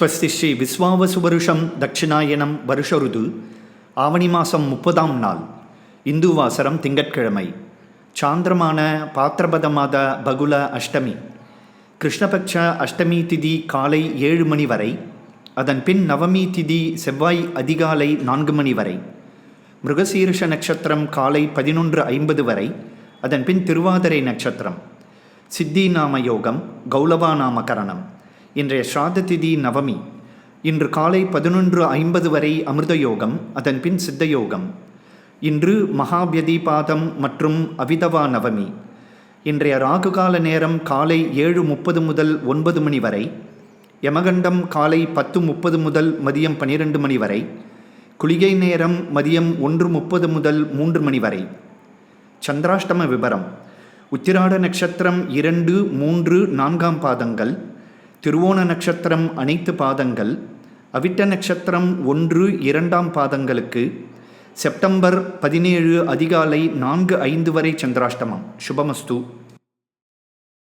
ஸ்வஸ்தி ஸ்ரீ விஸ்வாவசுவருஷம் தட்சிணாயனம் வருஷ ருது ஆவணி மாதம் முப்பதாம் நாள் இந்து வாசரம் திங்கட்கிழமை சாந்திரமான பாத்திரபத மாத பகுல அஷ்டமி கிருஷ்ணபக்ஷ அஷ்டமி திதி காலை ஏழு மணி வரை அதன் பின் நவமி திதி செவ்வாய் அதிகாலை நான்கு மணி வரை மிருகசீருஷ நட்சத்திரம் காலை பதினொன்று ஐம்பது வரை அதன் பின் திருவாதிரை நட்சத்திரம் சித்தி நாம யோகம் கௌலவா நாமகரணம் இன்றைய ஸ்ராத திதி நவமி. இன்று காலை பதினொன்று ஐம்பது வரை அமிர்த யோகம் அதன் பின் சித்த யோகம் இன்று மகாபியதிபாதம் மற்றும் அவிதவா நவமி. இன்றைய ராகுகால நேரம் காலை ஏழு முப்பது முதல் ஒன்பது மணி வரை. யமகண்டம் காலை பத்து முப்பது முதல் மதியம் பன்னிரெண்டு மணி வரை. குளிகை நேரம் மதியம் ஒன்று முப்பது முதல் மூன்று மணி வரை. சந்திராஷ்டம விபரம். உத்திராட நட்சத்திரம் இரண்டு மூன்று நான்காம் பாதங்கள். திருவோண நட்சத்திரம் அனைத்து பாதங்கள் அவிட்ட நட்சத்திரம் ஒன்று இரண்டாம் பாதங்களுக்கு செப்டம்பர் பதினேழு அதிகாலை நான்கு ஐந்து வரை சந்திராஷ்டமம். சுபமஸ்து.